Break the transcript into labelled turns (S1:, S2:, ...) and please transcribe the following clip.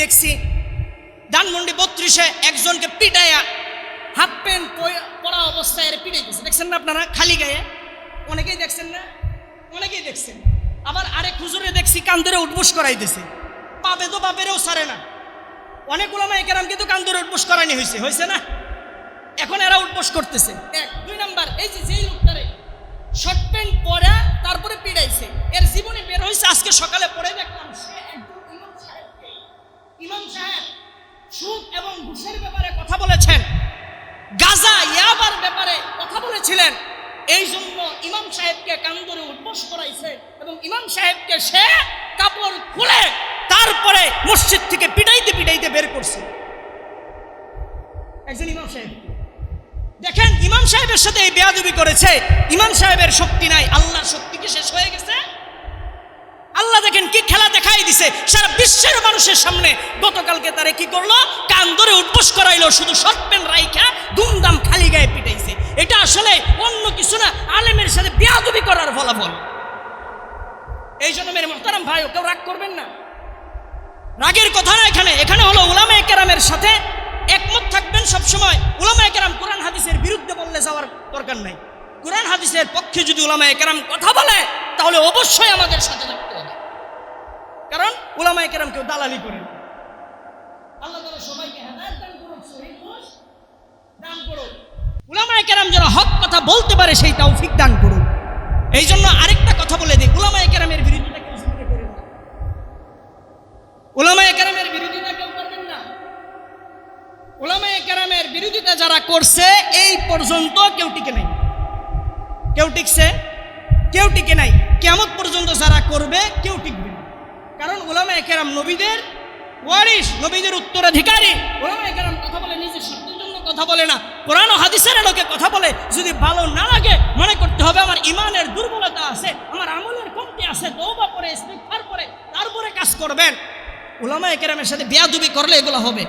S1: দেখছি। ধানমন্ডি বত্রিশে একজনকে পিটাইয়া হাফ প্যান্ট পরা অবস্থায় এর পিটাইতেছে দেখছেন না আপনারা? খালি গায়ে। অনেকেই দেখছেন না? অনেকেই দেখছেন। আবার আরেক হুজুরে দেখছি কান্দরে উঠবোস করাইতেছে পাবে তো বাপেরও সারে না। অনেক ওলামা একেরাম কিন্তু কান্দরে উঠবোস করানি হয়েছে হয়েছে না? এখন এরা উঠবোস করতেছে। এক দুই নাম্বার, এই যে যেই লোকটারে শর্ট প্যান্ট পরা, তারপরে পিড়াইছে এর জীবনে বের হয়েছে আজকে সকালে পরে দেখলাম, সে একজন ইমাম সাহেবকে ইমাম সাহেব সুদ এবং ঘুষের ব্যাপারে কথা বলেছেন। গাজা ইয়াবার ব্যাপারে কথা বলেছিলেন। এই জন্য ইমাম সাহেবকে কান ধরে উদ্বোস করাইছে এবং ইমাম সাহেবকে সে কাপড় খুলে তারপরে মসজিদ থেকে পিটাইতে পিটাইতে বের করছে। একজন ইমাম সাহেব। দেখেন, ইমাম সাহেবের সাথে এই বেয়াদবি করেছে। ইমাম সাহেবের শক্তি নাই, আল্লাহর শক্তি কি শেষ হয়ে গেছে আল্লাহ দেখেন কি খেলা দেখাই দিছে, সারা বিশ্বের মানুষের সামনে। গতকালকে তারে কি করল? কান ধরে উঠবোস করাইলো, শুধু শর্ট রাইখা দুমদাম খালি গায়ে পিটাইছে। এটা আসলে অন্য কিছু না, আলেমের সাথে বেয়াদবি করার ফলাফল। এই জন্য মেরে মোহতারাম ভাই কেউ রাগ করবেন না। রাগের কথা না এখানে। এখানে হলো উলামা কেরামের সাথে একমত থাকবেন সব সময় উলামা কেরাম কোরআন হাদিসের বিরুদ্ধে বললে যাওয়ার দরকার নাই। কোরআন হাদিসের পক্ষে যদি উলামা কেরাম কথা বলে, তাহলে অবশ্যই আমাদের সাথে থাকতে হবে। কারণ উলামা কেরাম কেউ দালালি করে উলামা কেরাম যারা হক কথা বলতে পারে, সেই তৌফিক দান করুন এই জন্য আরেকটা কথা বলে দিই উলামা কেরামের বিরোধিতা কেউ জীবনে করেন ওলামায়ে কেরামের বিরোধিতা কেউ করবেন না। ওলামায়ে কেরামের বিরোধিতা যারা করছে, এই পর্যন্ত কেউ টিকে নাই। কেউ টিকছে, কেউ টিকে নাই। কেমন পর্যন্ত যারা করবে, কেউ টিকবে না। কারণ ওলামা একেরাম নবীদের ওয়ারিস নবীদের উত্তরাধিকারী। ওলামা একেরাম কথা বলে, নিজের শক্তির জন্য কথা বলে না। কোরআন হাদিসের লোকে কথা বলে, যদি ভালো না লাগে, মনে করতে হবে আমার ইমানের দুর্বলতা আছে, আমার আমলের কমতি আছে দৌবা পরে ইস্তিগফার পরে তারপরে কাজ করবেন। ওলামা একেরামের সাথে বেয়াদুবি করলে এগুলো হবে।